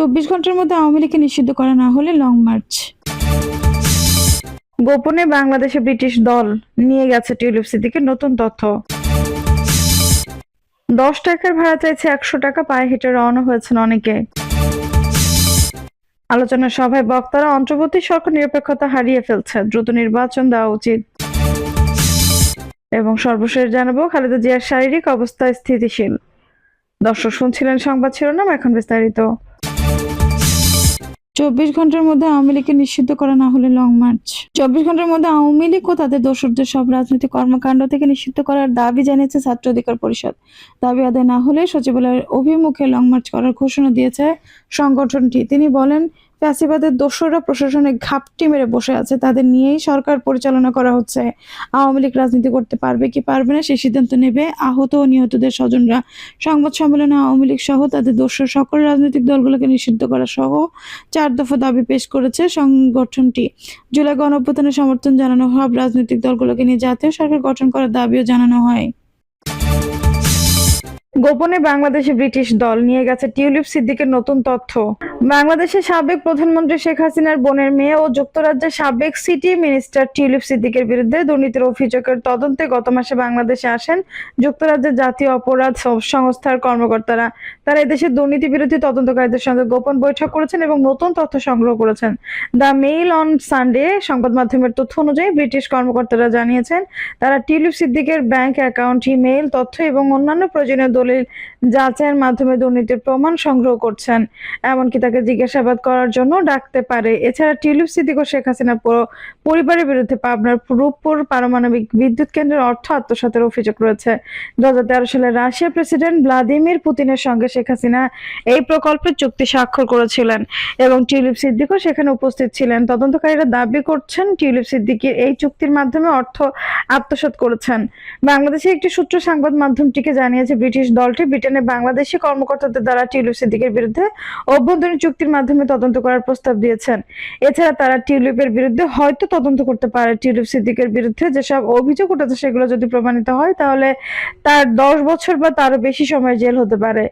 চব্বিশ ঘণ্টার মধ্যে আওয়ামী লীগকে নিষিদ্ধ করা না হলে লং মার্চ গোপনে বাংলাদেশে ব্রিটিশ দল নিয়ে গেছে টিউলিপ সিদ্দিকে নতুন তথ্য। দশ টাকার ভাড়া চাইছে একশো টাকা, পায়ে হেঁটে রওনা হয়েছেন অনেকে। আলোচনা সভায় বক্তারা অন্তর্বর্তী সরকার নিরপেক্ষতা হারিয়ে ফেলছে, দ্রুত নির্বাচন দেওয়া উচিত। এবং সর্বশেষ জানাব, খালেদা জিয়ার শারীরিক অবস্থা স্থিতিশীল। দর্শক শুনছিলেন সংবাদ শিরোনাম, এখন বিস্তারিত। চব্বিশ ঘণ্টার মধ্যে আওয়ামী লীগকে নিষিদ্ধ করা না হলে লং মার্চ চব্বিশ ঘণ্টার মধ্যে আওয়ামী লীগ ও তাদের দোসরদের সব রাজনৈতিক কর্মকাণ্ড থেকে নিষিদ্ধ করার দাবি জানিয়েছে ছাত্র অধিকার পরিষদ। দাবি আদায় না হলে সচিবালয়ের অভিমুখে লং মার্চ করার ঘোষণা দিয়েছে সংগঠনটি। তিনি বলেন ফ্যাসিবাদের দোসররা প্রশাসনে ঘাপটি মেরে বসে আছে। তাদের নিয়েই সরকার পরিচালনা করা হচ্ছে। আওয়ামী লীগ রাজনীতি করতে পারবে কি পারবে না সেই সিদ্ধান্ত নেবে। আহত ও নিহতদের স্বজনরা সংবাদ সম্মেলনে আওয়ামী লীগ সহ তাদের দোসর সকল রাজনৈতিক দলগুলোকে নিষিদ্ধ করা সহ চার দফা দাবি পেশ করেছে সংগঠনটি। জুলাই গণঅভ্যুত্থানের সমর্থন জানানো সব রাজনৈতিক দলগুলোকে নিয়ে জাতীয় সরকার গঠন করার দাবিও জানানো হয়। গোপনে বাংলাদেশে ব্রিটিশ দল নিয়ে গেছে টিউলিপ সিদ্দিকের নতুন তথ্য। বাংলাদেশের সাবেক প্রধানমন্ত্রী শেখ হাসিনার বোনের মেয়ে ও যুক্তরাজ্যের সাবেক সিটি মিনিস্টার টিউলিপ সিদ্দিকের বিরুদ্ধে দুর্নীতির অভিযোগের তদন্তে গত মাসে বাংলাদেশে আসেন যুক্তরাজ্যের জাতীয় অপরাধ সংস্থার কর্মকর্তারা। তারা এদেশের দুর্নীতি বিরোধী তদন্তকারীদের সঙ্গে গোপন বৈঠক করেছেন এবং নতুন তথ্য সংগ্রহ করেছেন। দ্য মেইল অন সানডে সংবাদ মাধ্যমের তথ্য অনুযায়ী ব্রিটিশ কর্মকর্তারা জানিয়েছেন, তারা টিউলিপ সিদ্দিকের ব্যাংক অ্যাকাউন্ট, ইমেইল, তথ্য এবং অন্যান্য প্রয়োজনীয় দলিল যাচাইয়ের মাধ্যমে দুর্নীতির প্রমাণ সংগ্রহ করছেন। এমনকি তাকে জিজ্ঞাসাবাদ করার জন্য ডাকতে পারে। এছাড়া টিউলিপ সিদ্দিক ও শেখ হাসিনা পরিবারের বিরুদ্ধে পাবনার রূপপুর পারমাণবিক বিদ্যুৎ কেন্দ্রের অর্থ আত্মসাতের অভিযোগ রয়েছে। দু সালে রাশিয়া প্রেসিডেন্ট ভ্লাদিমির পুতিনের সঙ্গে শেখ হাসিনা এই প্রকল্পের চুক্তি স্বাক্ষর করেছিলেন এবং টিউলিপ সিদ্দিকও সেখানে উপস্থিত ছিলেন। তদন্তকারীরা দাবি করছেন, টিউলিপ সিদ্দিকির এই চুক্তির মাধ্যমে অর্থ আত্মসাৎ করেছেন। বাংলাদেশে একটি সূত্র সংবাদ মাধ্যমটিকে জানিয়েছে, ব্রিটিশ দলটি ব্রিটেনে বাংলাদেশি কর্মকর্তাদের দ্বারা টিউলিপ সিদ্দিকের বিরুদ্ধে অভ্যন্তরীণ চুক্তির মাধ্যমে তদন্ত করার প্রস্তাব দিয়েছেন। এছাড়া তারা টিউলিপের বিরুদ্ধে হয়তো তদন্ত করতে পারে। টিউলিপ সিদ্দিকের বিরুদ্ধে যেসব অভিযোগ উঠেছে সেগুলো যদি প্রমাণিত হয়, তাহলে তার দশ বছর বা তারও বেশি সময় জেল হতে পারে।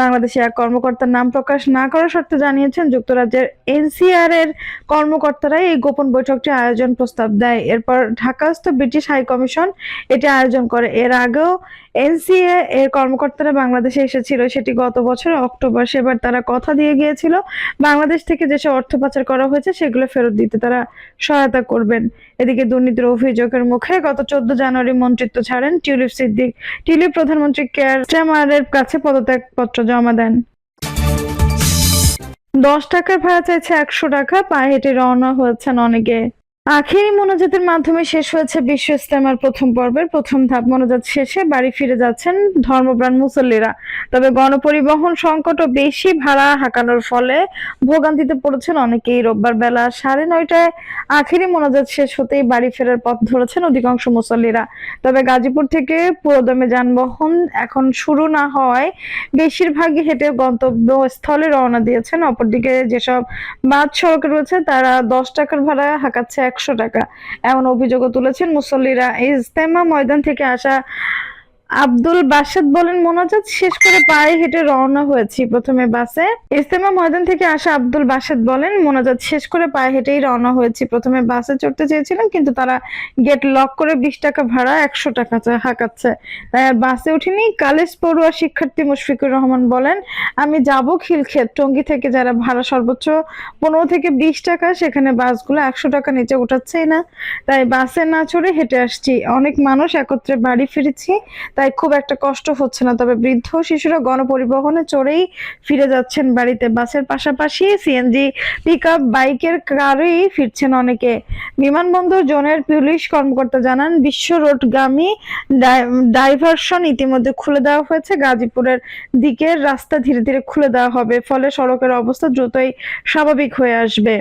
বাংলাদেশে এক কর্মকর্তার নাম প্রকাশ না করার শর্তে জানিয়েছেন যুক্তরাজ্যের এনসিআর এর কর্মকর্তারাই এই গোপন বৈঠকটি আয়োজন প্রস্তাব দেয়। এরপর ঢাকাস্থ ব্রিটিশ হাই কমিশন এটি আয়োজন করে। এর আগেও এনসিএ এর কর্মকর্তারা বাংলাদেশে এসেছিল সেটি গত বছর অক্টোবর, সেবার তারা কথা দিয়ে গিয়েছিল, বাংলাদেশ থেকে যেসব অর্থ পাচার করা হয়েছে সেগুলো ফেরত দিতে তারা সহায়তা করবেন। এদিকে দুর্নীতির অভিযোগের মুখে গত চোদ্দ জানুয়ারি মন্ত্রিত্ব ছাড়েন টিউলিপ সিদ্দিক। টিউলিপ প্রধানমন্ত্রী কেয়ার স্ট্যামারের কাছে পদত্যাগপত্র জমা দেন। দশ টাকার ভাড়া চাইছে একশো টাকা, পায়ে হেঁটে রওনা হয়েছেন অনেকে। আখেরি মোনাজাতের মাধ্যমে শেষ হয়েছে বিশ্ব ইস্তেমার প্রথম পর্বের প্রথম ধাপ। মোনাজাত শেষে বাড়ি ফিরে যাচ্ছেন ধর্মপ্রাণ মুসল্লিরা। তবে গণপরিবহন সংকট ও বেশি ভাড়া হাঁকানোর ফলে ভোগান্তিতে পড়েছেন অনেকেই। রোববার বেলা সাড়ে নয়টায় আখেরি মোনাজাত শেষ হতেই বাড়ি ফেরার পথ ধরেছেন অধিকাংশ মুসল্লিরা। তবে গাজীপুর থেকে পুরোদমে যানবাহন এখন শুরু না হওয়ায় বেশিরভাগই হেঁটে গন্তব্যস্থলে রওনা দিয়েছেন। অপরদিকে যেসব বাদ সড়ক রয়েছে, তারা দশ টাকার ভাড়া হাঁকাচ্ছে একশো টাকা। এমন অভিযোগও তুলেছেন মুসল্লিরা। ইজতেমা ময়দান থেকে আসা আব্দুল বাসাদ বলেন, মোনাজাত শেষ করে পায়ে হেঁটে রওনা হয়েছি প্রথমে বাসে। ইস্তেমা ময়দান থেকে আসা আব্দুল বাসাদ বলেন, মোনাজাত শেষ করে পায়ে হেঁটেই রওনা হয়েছি প্রথমে বাসে চড়তে চেয়েছিলাম, কিন্তু তারা গেট লক করে বিশ টাকা ভাড়া, একশো টাকা হাঁকাচ্ছে। তাই বাসে উঠিনি। কালেজ পড়ুয়া শিক্ষার্থী মুশফিকুর রহমান বলেন, আমি যাব খিলক্ষেত। টঙ্গী থেকে যারা ভাড়া সর্বোচ্চ পনেরো থেকে বিশ টাকা, সেখানে বাসগুলো একশো টাকা নিচে উঠাচ্ছেই না। তাই বাসে না চড়ে হেঁটে আসছি। অনেক মানুষ একত্রে বাড়ি ফিরেছি। তাই খুব একটা কষ্ট হচ্ছে না। তবে বৃদ্ধ শিশুরা গণপরিবহনে চড়েই ফিরে যাচ্ছেন বাড়িতে। বাসের পাশাপাশি সিএনজি পিক বাইকের কারেই ফিরছেন অনেকে। বিমানবন্দর জোনের পুলিশ কর্মকর্তা জানান, বিশ্ব রোডগামী ডাই- ডাইভারশন ইতিমধ্যে খুলে দেওয়া হয়েছে। গাজীপুরের দিকের রাস্তা ধীরে ধীরে খুলে দেওয়া হবে, ফলে সড়কের অবস্থা দ্রুতই স্বাভাবিক হয়ে আসবে।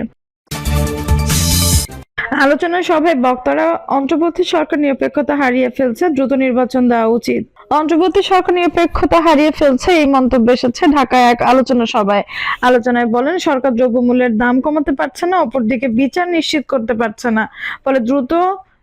আলোচনা সভায় বক্তারা, অন্তর্বর্তী সরকার নিরপেক্ষতা হারিয়ে ফেলছে, দ্রুত নির্বাচন দেওয়া উচিত। অন্তর্বর্তী সরকার নিরপেক্ষতা হারিয়ে ফেলছে এই মন্তব্য এসেছে ঢাকায় এক আলোচনা সভায়। আলোচনায় বলেন, সরকার দ্রব্যমূল্যের দাম কমাতে পারছে না, অপরদিকে বিচার নিশ্চিত করতে পারছে না। ফলে দ্রুত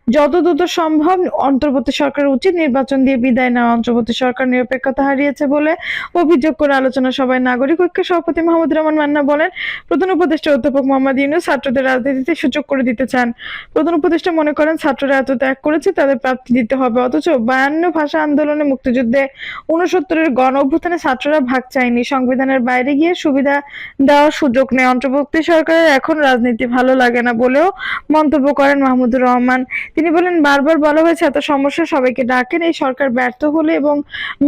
যত দ্রুত সম্ভব অন্তর্বর্তী সরকারের উচিত নির্বাচন দিয়ে বিদায় নেওয়া। অন্তর্বর্তী সরকার নিরপেক্ষতা হারিয়েছে বলে অভিযোগ করে আলোচনা সভায় নাগরিক ঐক্যের সভাপতি মাহমুদ রহমান মান্না বলেন, প্রধান উপদেষ্টা অধ্যাপক মোহাম্মদ ইউনুস ছাত্রদের রাজনীতিতে সুযোগ করে দিতে চান। প্রধান উপদেষ্টা মনে করেন, ছাত্ররা এত ত্যাগ করেছে, তাদের প্রাপ্তি দিতে হবে। অথচ বায়ান্ন ভাষা আন্দোলনে মুক্তিযুদ্ধে উনসত্তরের গণ অভ্যুত্থানে ছাত্ররা ভাগ চায়নি। সংবিধানের বাইরে গিয়ে সুবিধা দেওয়ার সুযোগ নেই। অন্তর্বর্তী সরকারের এখন রাজনীতি ভালো লাগে না বলেও মন্তব্য করেন মাহমুদুর রহমান। তিনি বলেন, বারবার বলা হয়েছে এত সমস্যা সবাইকে ডাকেন, এই সরকার ব্যর্থ হলে এবং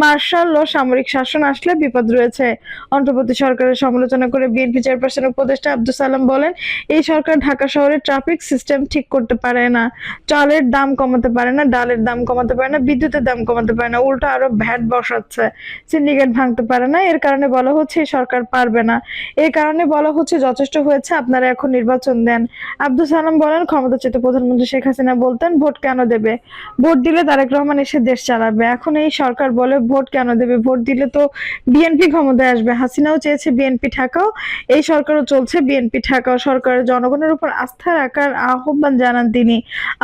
মার্শাল ল সামরিক শাসন আসলে বিপদ রয়েছে। অন্তর্বর্তী সরকারের সমালোচনা করে বিএনপি চেয়ারপারসন উপদেষ্টা আব্দুল সালাম বলেন, এই সরকার ঢাকা শহরের ট্রাফিক সিস্টেম ঠিক করতে পারে না। চালের দাম কমাতে পারে না, ডালের দাম কমাতে পারে না, বিদ্যুতের দাম কমাতে পারে না, উল্টো আরও ভ্যাট বসাচ্ছে, সিন্ডিকেট ভাঙতে পারে না। এর কারণে বলা হচ্ছে, এই সরকার পারবে না। এই কারণে বলা হচ্ছে, যথেষ্ট হয়েছে, আপনারা এখন নির্বাচন দেন। আব্দুল সালাম বলেন, ক্ষমতাচ্যুত প্রধানমন্ত্রী শেখ হাসিনা বলতেন, ভোট কেন দেবে? ভোট দিলে তারেক রহমান এসে দেশ চালাবে। এখন এই সরকার বলে, ভোট কেন দেবে? ভোট দিলে তো বিএনপি ক্ষমতায় আসবে। হাসিনাও চেয়েছে বিএনপি ঠাকাও। এই সরকারও চলছে বিএনপি ঠাকাও। সরকারের জনগণের উপর আস্থা রাখার আহ্বান জানান তিনি।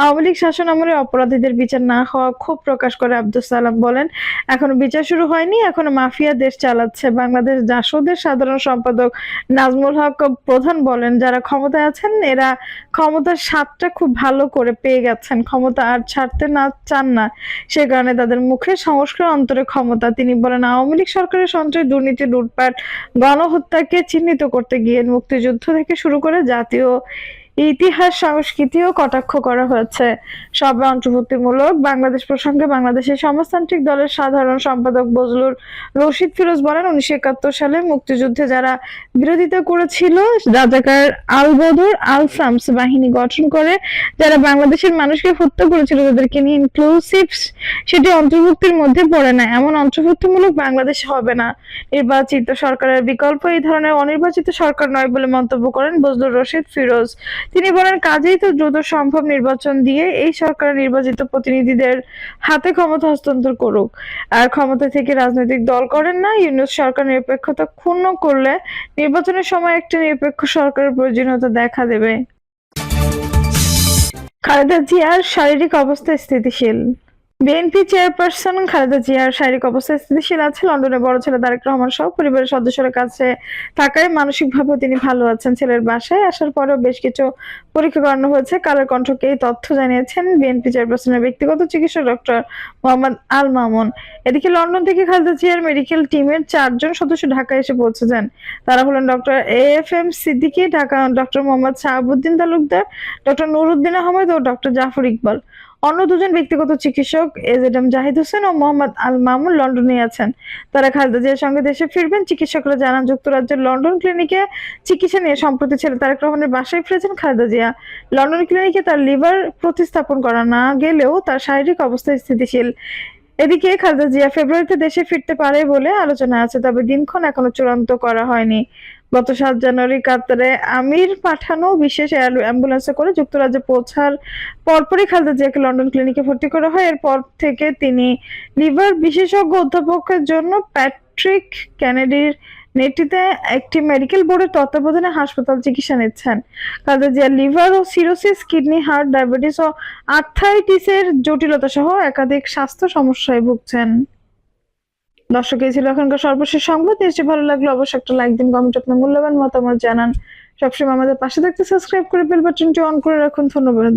আওয়ামী লীগ শাসন আমলে অপরাধীদের বিচার না হওয়া ক্ষোভ প্রকাশ করে আব্দুল সালাম বলেন, এখনও বিচার শুরু হয়নি, এখনও মাফিয়া দেশ চালাচ্ছে। বাংলাদেশ জাসদের সাধারণ সম্পাদক নাজমুল হক প্রধান বলেন, যারা ক্ষমতায় আছেন, এরা ক্ষমতার স্বাদটা খুব ভালো করে পেয়ে গেছেন ক্ষমতা আর ছাড়তে না চান না। সে কারণে তাদের মুখে সংস্কার অন্তরে ক্ষমতা। তিনি বলেন, আওয়ামী লীগ সরকারের সঞ্চয় দুর্নীতি, লুটপাট, গণহত্যাকে চিহ্নিত করতে গিয়ে মুক্তিযুদ্ধ থেকে শুরু করে জাতীয় ইতিহাস সংস্কৃতিও কটাক্ষ করা হয়েছে। সবে অন্তর্ভুক্তিমূলক বাংলাদেশ প্রসঙ্গে বাংলাদেশের সমাজতান্ত্রিক দলের সাধারণ সম্পাদক বজলুর রশিদ ফিরোজ বলেন, উনিশশো একাত্তর সালে মুক্তিযুদ্ধে যারা বিরোধিতা করেছিল, রাজাকার আল বদর আল সামস বাহিনী গঠন করে যারা বাংলাদেশের মানুষকে হত্যা করেছিল, তাদেরকে নিয়ে ইনক্লুসিভ সেটি অন্তর্ভুক্তির মধ্যে পড়ে না। এমন অন্তর্ভুক্তিমূলক বাংলাদেশ হবে না। নির্বাচিত সরকারের বিকল্প এই ধরনের অনির্বাচিত সরকার নয় বলে মন্তব্য করেন বজলুর রশিদ ফিরোজ। তিনি বলেন, কাজেই তো দ্রুত সম্ভব নির্বাচন দিয়ে এই সরকার নির্বাচিত প্রতিনিধিদের হাতে ক্ষমতা হস্তান্তর করুক। আর ক্ষমতা থেকে রাজনৈতিক দল করেন না, ইউনুস সরকার নিরপেক্ষতা ক্ষুণ্ণ করলে নির্বাচনের সময় একটি নিরপেক্ষ সরকারের প্রয়োজনীয়তা দেখা দেবে। খালেদা জিয়ার শারীরিক অবস্থা স্থিতিশীল। বিএনপি চেয়ারপারসন খালেদা জিয়ার শারীরিক অবস্থা স্থিতিশীল আছে। লন্ডনে বড় ছেলে তারেক রহমান সহ পরিবারের সদস্যদের কাছে থাকায় মানসিকভাবে তিনি ভালো আছেন ছেলের বাসায়। আসার পরেও বেশ কিছু পরীক্ষা করানো হয়েছে। কালের কণ্ঠকে এই তথ্য জানিয়েছেন বিএনপি চেয়ারপারসনের ব্যক্তিগত চিকিৎসক ডক্টর মোহাম্মদ আল মামুন। এদিকে লন্ডন থেকে খালেদা জিয়ার মেডিকেল টিমের চারজন সদস্য ঢাকায় এসে পৌঁছেছেন। তারা হলেন doctor A F M Siddiqui, Dhaka doctor Mohammad Shahabuddin Talukdar, doctor Nuruddin Ahmed O doctor Zafar Iqbal. অন্য দুজন ব্যক্তিগত চিকিৎসক এজেডএম জাহিদ হোসেন ও মোহাম্মদ আল মামুন লন্ডনে আছেন। তারা খালেদা জিয়ার সঙ্গে দেশে ফিরবেন। চিকিৎসকরা জানান, যুক্তরাজ্যের লন্ডন ক্লিনিকে চিকিৎসা নিয়ে সম্প্রতি ছেলে তারেক রহমানের বাসায় ফিরেছেন খালেদা জিয়া। লন্ডন ক্লিনিকে তার লিভার প্রতিস্থাপন করা না গেলেও তার শারীরিক অবস্থা স্থিতিশীল। এদিকে খালেদা জিয়া ফেব্রুয়ারিতে দেশে ফিরতে পারে বলে আলোচনা আছে, তবে দিনক্ষণ এখনও চূড়ান্ত করা হয়নি। গত সাত জানুয়ারি কাতারে আমির পাঠানো বিশেষ অ্যাম্বুলেন্সে করে যুক্তরাজ্যে পৌঁছার পরপরই খালেদা জিয়াকে লন্ডন ক্লিনিকে ভর্তি করা হয়। এরপর থেকে তিনি লিভার বিশেষজ্ঞ অধ্যাপকের জন্য প্যাট্রিক কেনেডির নেতৃত্বে একটি মেডিকেল বোর্ডের তত্ত্বাবধানে হাসপাতাল চিকিৎসা নিচ্ছেন। খালেদা জিয়া লিভার ও সিরোসিস কিডনি হার্ট ডায়াবেটিস ও আর্থাইটিসের জটিলতা সহ একাধিক স্বাস্থ্য সমস্যায় ভুগছেন। দর্শক, এই ছিল এখনকার সর্বশেষ সংবাদ। নিশ্চয়ই ভালো লাগল অবশ্যই একটা লাইক দিন কমেন্ট আপনার মূল্যবান মতামত জানান। সবসময় আমাদের পাশে থাকতে সাবস্ক্রাইব করে বেল বাটনটি অন করে রাখুন। ধন্যবাদ।